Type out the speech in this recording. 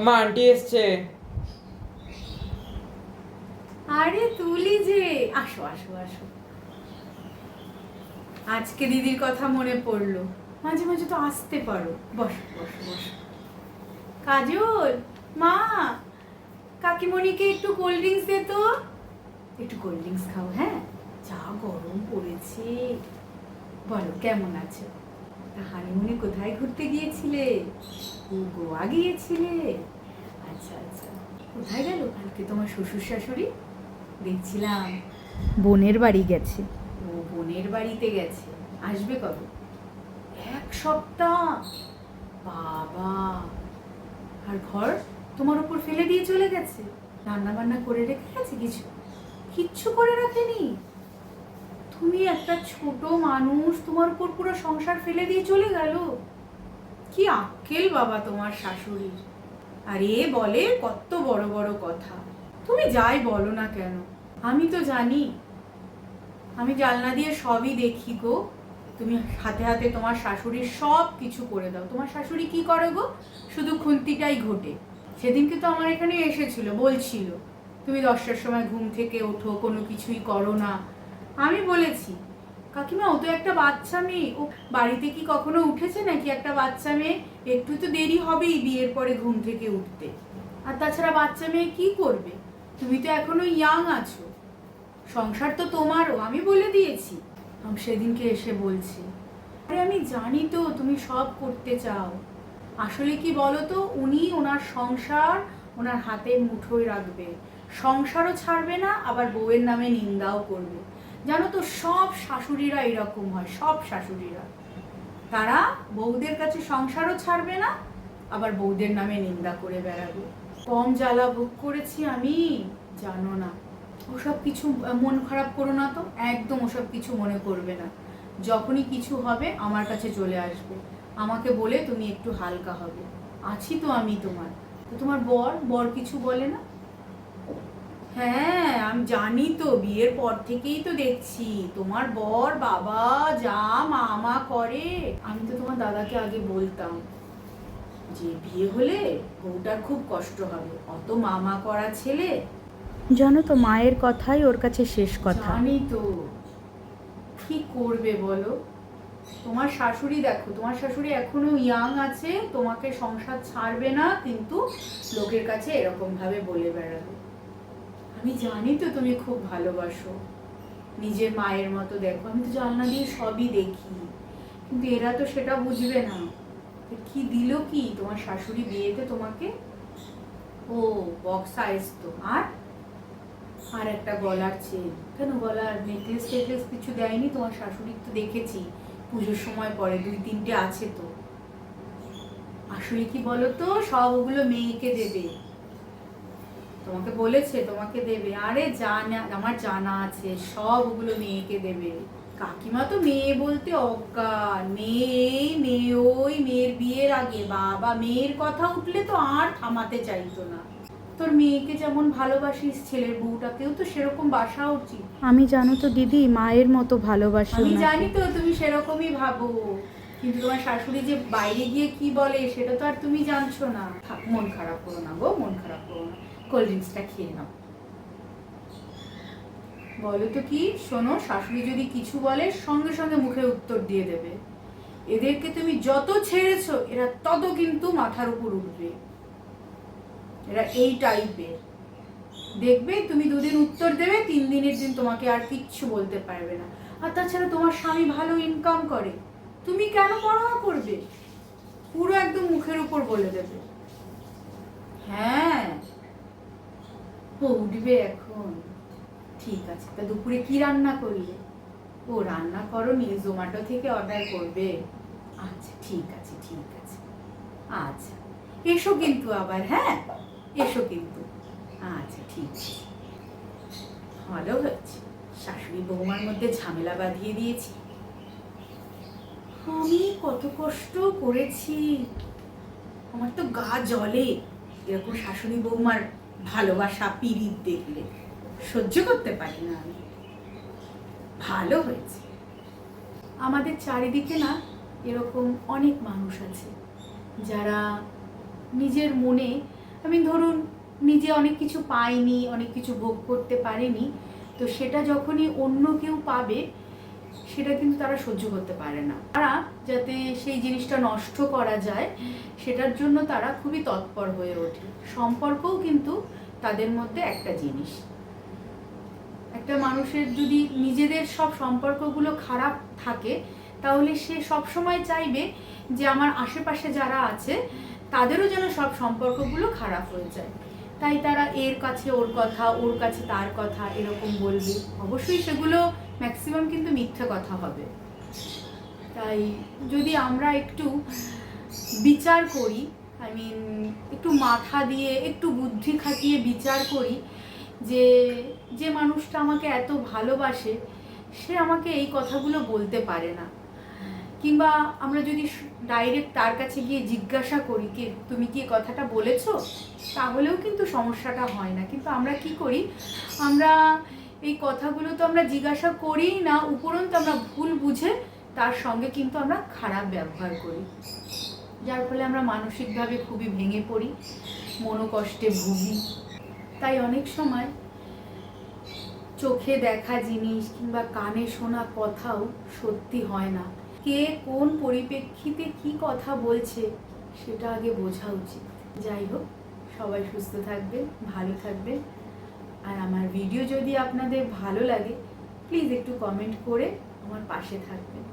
আমার আন্টি এসছে আরে তুলি যে আসো আসো আসো আজকে দিদির কথা মনে পড়ল মাঝে মাঝে তো আসতে পারো বসো বসো বসো কাজল মা কাকিমণিকে একটু কোল্ড ড্রিঙ্কস দে তো একটু কোল্ড ড্রিঙ্কস খাও হ্যাঁ যা গরম পড়েছে বলো কেমন আছো তা হানিমুনে কোথায় ঘুরতে গিয়েছিলে? ও গোয়া গিয়েছিলে আচ্ছা আচ্ছা। কোথায় গেল কালকে তোমার শ্বশুর শাশুড়ি? দেখছিলাম। বোনের বাড়ি গেছে। ও বোনের বাড়িতে গেছে। আসবে কবে? এক সপ্তাহ। বাবা! আর ঘর তোমার উপর ফেলে দিয়ে চলে গেছে? রান্না বান্না করে রেখে গেছে কিছু? কিচ্ছু করে রাখেনি? তুমি একটা ছোট মানুষ, তোমার উপর পুরো সংসার ফেলে দিয়ে চলে গেল। কি আক্কেল বাবা তোমার শাশুড়ির আর এ বলে কত বড় বড় কথা। তুমি যাই বলো না কেন। আমি তো জানি। আমি জানলা দিয়ে সবই দেখি গো। তুমি হাতে হাতে তোমার শাশুড়ির সব কিছু করে দাও। তোমার শাশুড়ি কি করে গো? শুধু খুন্তিটাই ঘটে। সেদিনকে তো আমার এখানে এসেছিল, বলছিল, তুমি দশটার সময় ঘুম থেকে ওঠো, কোনো কিছুই করো না। আমি বলেছি। কাকিমা, ও তো একটা বাচ্চা মেয়ে। ও বাড়িতে কি কখনো উঠেছে নাকি একটা বাচ্চা মেয়ে? একটু তো দেরি হবেই বিয়ের পরে ঘুম থেকে উঠতে। আর তাছাড়া বাচ্চা মেয়ে কি করবে? তুমি তো এখনও ইয়াং আছো। সংসার তো তোমারও, আমি বলে দিয়েছি। সেদিনকে এসে বলছি, আরে, আমি জানি তো তুমি সব করতে চাও। আসলে কি বলো তো উনি ওনার সংসার ওনার হাতের মুঠোয় রাখবে। সংসারও ছাড়বে না, আবার বউয়ের নামে নিন্দাও করবে। জানো তো, সব শাশুড়িরা এরকম হয়, সব শাশুড়িরা। তারা বউদের কাছে সংসারও ছাড়বে না, আবার বউদের নামে নিন্দা করে বেড়াবে। কম জ্বালা ভোগ করেছি আমি, জানো না। ওসব কিছু মন খারাপ করো না তো, একদম ওসব কিছু মনে করবে না। যখনই কিছু হবে, আমার কাছে চলে আসবে। আমাকে বলে তুমি একটু হালকা হবে। আছি তো আমি তোমার। তো তোমার বর বর কিছু বলে না? হ্যাঁ আমি জানি তো বিয়ের পর থেকেই তো দেখছি। তোমার বর বাবা যা মামা করে। আমি তো তোমার দাদাকে আগে বলতাম যে বিয়ে হলে বউটার খুব কষ্ট হবে। অত মামা করা ছেলে। জানো তো মায়ের কথাই ওর কাছে শেষ কথা। জানি তো। কি করবে বলো? তোমার শাশুড়ি দেখো তোমার শাশুড়ি এখনও ইয়াং আছে তোমাকে সংসার ছাড়বে না কিন্তু লোকের কাছে এরকম ভাবে বলে বেড়াবে। আমি জানি তো তুমি খুব ভালোবাসো। নিজের মায়ের মতো দেখো, আমি তো জানলা দিয়ে সবই দেখি। কিন্তু এরা তো সেটা বুঝবে না। কি দিল কি? তোমার শাশুড়ি বিয়েতে তোমাকে? ও বক্স আইস তো। আর? আর একটা গলার চেন কেন গলার নেকলেস টেকলেস কিছু দেয়নি? তোমার শাশুড়ি তো দেখেছি। পুজোর সময় পরে দুই তিনটে আছে তো। আসলে কি বলো তো সব মেয়েকে দেবে। তোমাকে বলেছে তোমাকে দেবে। আরে জানা আমার জানা আছে সব ওগুলো মেয়েকে দেবে। কাকিমা তো মেয়ে বলতে অজ্ঞান। মেয়ে মেয়ে ওই মেয়ের বিয়ের আগে বাবা মেয়ের কথা উঠলে তো আর থামাতে চাইতো না। তোর মেয়েকে যেমন ভালোবাসিস ছেলের বউটাকেও তো সেরকম বাসা উচিত। আমি জানো তো দিদি মায়ের মতো ভালোবাসি আমি জানি তো তুমি সেরকমই ভাবো। কিন্তু তোমার শাশুড়ি যে বাইরে গিয়ে কি বলে সেটা তো আর তুমি জানছো না। মন খারাপ করো না গো মন খারাপ করো না। কোল্ড ড্রিঙ্কসটা খেয়ে নাও। বলো তো কি? শোনো, শাশুড়ি যদি কিছু বলে, সঙ্গে সঙ্গে মুখে উত্তর দিয়ে দেবে। এদেরকে তুমি যত ছেড়েছো, এরা তত কিন্তু মাথার উপর উঠবে। এরা এই টাইপের দেখবে, তুমি দুদিন উত্তর দেবে, তিন দিনের দিন তোমাকে আর কিচ্ছু বলতে পারবে না। আর তাছাড়া তোমার স্বামী ভালো ইনকাম করে। তুমি কেন পড়াশোনা করবে? পুরো একদম মুখের উপর বলে দেবে। হ্যাঁ। ও উঠবে এখন। ঠিক আছে, তা দুপুরে কি রান্না করলে? ও রান্না করো নি জোম্যাটো থেকে অর্ডার করবে। আচ্ছা ঠিক আছে ঠিক আছে। আচ্ছা এসো কিন্তু আবার হ্যাঁ? এসো কিন্তু। আচ্ছা ঠিক আছে। ভালো হচ্ছে শাশুড়ি বৌমার মধ্যে ঝামেলা বাঁধিয়ে দিয়েছি। আমি কত কষ্ট করেছি। আমার তো গা জ্বলে, এরকম শাশুড়ি বৌমার ভালোবাসা পিরিত দেখলে। সহ্য করতে পারি না আমি। ভালো হয়েছে। আমাদের চারিদিকে না এরকম অনেক মানুষ আছে, যারা নিজের মনে আমি ধরুন নিজে অনেক কিছু পাইনি অনেক কিছু ভোগ করতে পারেনি, তো সেটা যখনই অন্য কেউ পাবে সেটা কিন্তু তারা সহ্য করতে পারে না। তারা যাতে সেই জিনিসটা নষ্ট করা যায়, সেটার জন্য তারা খুবই তৎপর হয়ে ওঠে। সম্পর্কও কিন্তু তাদের মধ্যে একটা জিনিস। একটা মানুষের যদি নিজেদের সব সম্পর্কগুলো খারাপ থাকে, তাহলে সে সব সময় চাইবে যে আমার আশেপাশে যারা আছে, তাদেরও যেন সব সম্পর্কগুলো খারাপ হয়ে যায়। তাই তারা এর কাছে ওর কথা, ওর কাছে তার কথা এরকম বলবে। অবশ্যই সেগুলো ম্যাক্সিমাম কিন্তু মিথ্যে কথা হবে। তাই যদি আমরা একটু বিচার করি আই মিন একটু মাথা দিয়ে, একটু বুদ্ধি খাটিয়ে বিচার করি যে যে মানুষটা আমাকে এত ভালোবাসে, সে আমাকে এই কথাগুলো বলতে পারে না। কিংবা আমরা যদি ডাইরেক্ট তার কাছে গিয়ে জিজ্ঞাসা করি, কি, তুমি কি কথাটা বলেছ? তাহলেও কিন্তু সমস্যাটা হয় না। কিন্তু আমরা কি করি? আমরা এই কথাগুলো তো আমরা জিজ্ঞাসা করিই না, উপরন্তু আমরা ভুল বুঝে তার সঙ্গে কিন্তু আমরা খারাপ ব্যবহার করি। যার ফলে আমরা মানসিকভাবে খুবই ভেঙে পড়ি, মনোকষ্টে ভুগি। তাই অনেক সময় চোখে দেখা জিনিস কিংবা কানে শোনা কথাও সত্যি হয় না। কে কোন পরিপ্রেক্ষিতে কি কথা বলছে সেটা আগে বোঝা উচিত। যাই হোক, সবাই সুস্থ থাকবেন, ভালো থাকবেন। আর আমার ভিডিও যদি আপনাদের ভালো লাগে প্লিজ একটু কমেন্ট করে আমার পাশে থাকবেন।